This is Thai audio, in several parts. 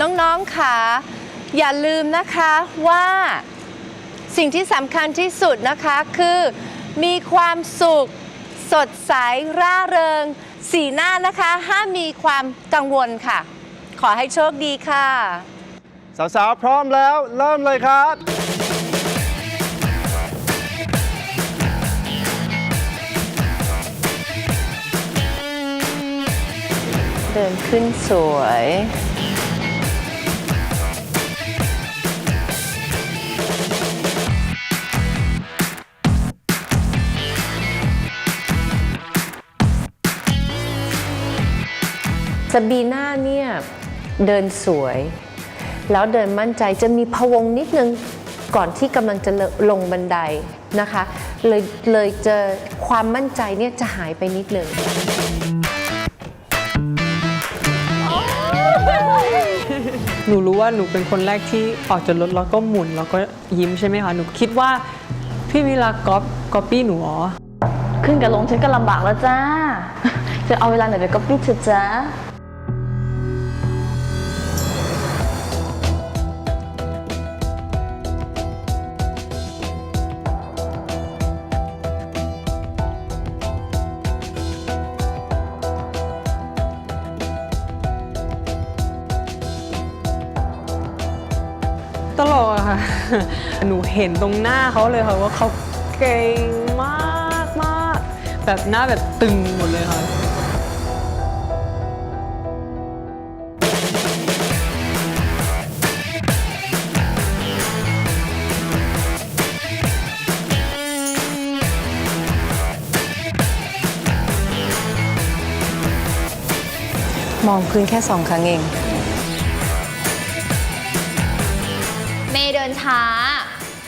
น้องๆค่ะ อย่าลืมนะคะว่าสิ่งที่สำคัญที่สุดนะคะคือมีความสุขสดใสร่าเริง สีหน้านะคะห้ามมีความกังวลค่ะ ขอให้โชคดีค่ะ สาวๆ พร้อมแล้ว เริ่มเลยครับ เดินขึ้นสวย สบีน่าเนี่ยเดินสวย แล้วเดินมั่นใจจะมีพะวงนิดนึงก่อนที่กำลังจะลงบันไดนะคะ เลยเลยเจอความมั่นใจเนี่ยจะหายไปนิดนึงหนูรู้ว่าหนูเป็นคนแรกที่ออกจากรถแล้วก็หมุนแล้วก็ยิ้มใช่ไหมคะหนูคิดว่าพี่วิลาก๊อปก๊อปปี้หนูอ๋อขึ้นกับลงฉันก็ลำบากแล้วจ้าจะเอาเวลาไหนไปก๊อปปี้เธอจ้า ตลกอะค่ะ หนูเห็นตรงหน้าเขาเลยค่ะว่าเขาเก่งมากมากแบบหน้าแบบตึงหมดเลยค่ะมองพื้นแค่สองครั้งเอง เมย์เดินช้า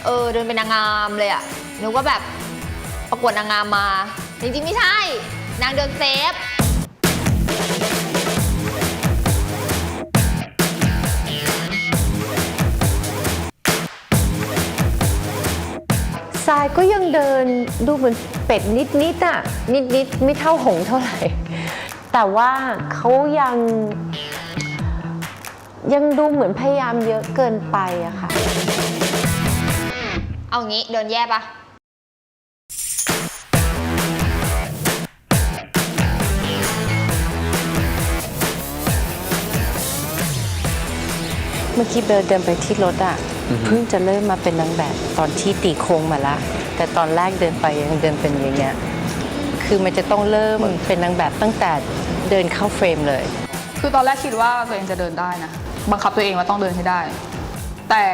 เออเดินเป็นนางงามเลยอะนึกว่าแบบประกวดนางงามมา จริงๆไม่ใช่ นางเดินเซฟ ทรายก็ยังเดินดูเหมือนเป็ดนิดนิดๆอะนิดนิดๆไม่เท่าหงส์เท่าไหร่ แต่ว่าเขายัง ยังดูเหมือนพยายามเยอะเกินไปอะค่ะ เอางี้เดินแย่ปะเมื่อกี้เบลเดินไปที่รถอะเพิ่งจะเริ่มมาเป็นนางแบบตอนที่ตีโค้งมาละแต่ตอนแรกเดินไปยังเดินเป็นอย่างเงี้ยคือมันจะต้องเริ่มเป็นนางแบบตั้งแต่เดินเข้าเฟรมเลย คือตอนแรกคิดว่าตัวเองจะเดินได้นะ บังคับตัวเองว่าต้องเดินให้ได้ แต่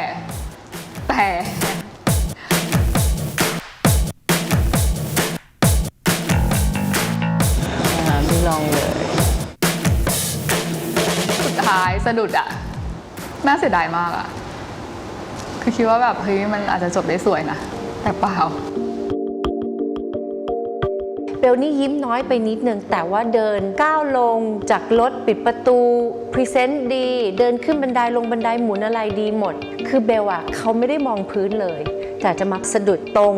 แต่ไม่ลองเลยสุดท้ายสะดุดอะน่าเสียดายมากอะคือคิดว่าแบบเฮ้ยมันอาจจะจบได้สวยนะ แต่เปล่า บลนี่ยิ้มน้อยไปนิดนึงแต่ว่าเดินก้าวลงจากรถปิดประตูพรีเซนต์ดี เดินขึ้นบันไดลงบันไดหมุนอะไรดีหมด คือเบลอะเขาไม่ได้มองพื้นเลย แต่จะมักสะดุดตรง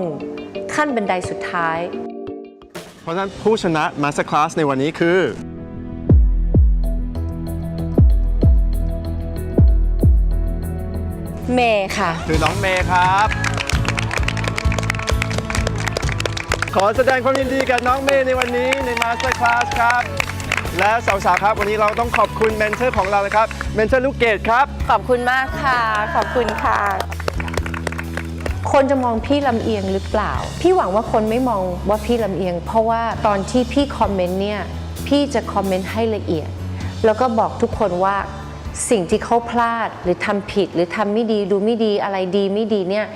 ขั้นบันไดสุดท้าย เพราะฉะนั้นผู้ชนะ Master Class ในวันนี้คือ เมย์ค่ะ คือน้องเมย์ครับ ขอแสดงความยินดีกับน้องเมย์ในวันนี้ใน Master Class ครับ และสาวๆครับ วันนี้เราต้องขอบคุณเมนเทอร์ของเรานะครับ เมนเทอร์ลูกเกดครับ ขอบคุณมากค่ะ ขอบคุณค่ะ คนจะมองพี่ลำเอียงหรือเปล่า พี่หวังว่าคนไม่มองว่าพี่ลำเอียง เพราะว่าตอนที่พี่คอมเมนต์เนี่ย พี่จะคอมเมนต์ให้ละเอียด แล้วก็บอกทุกคนว่าสิ่งที่เขาพลาดหรือทำผิดหรือทำไม่ดีดูไม่ดีอะไรดีไม่ดีเนี่ย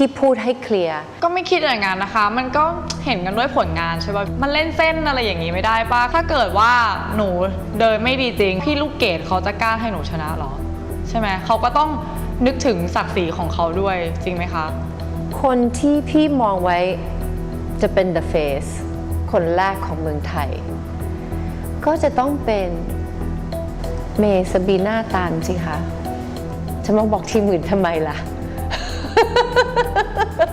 พี่พูดให้เคลียร์ก็ไม่คิดอย่างนั้นนะคะ มันก็เห็นกันด้วยผลงานใช่ป่ะ มันเล่นเส้นอะไรอย่างนี้ไม่ได้ป่ะ ถ้าเกิดว่าหนูเดินไม่ดีจริง พี่ลูกเกดเขาจะกล้าให้หนูชนะเหรอ ใช่ไหม เขาก็ต้องนึกถึงศักดิ์ศรีของเขาด้วยจริงไหมคะ คนที่พี่มองไว้จะเป็น The Face คนแรกของเมืองไทย ก็จะต้องเป็นเมย์สบีน่าตานสิคะจะมาบอกทีมอื่นทำไมล่ะ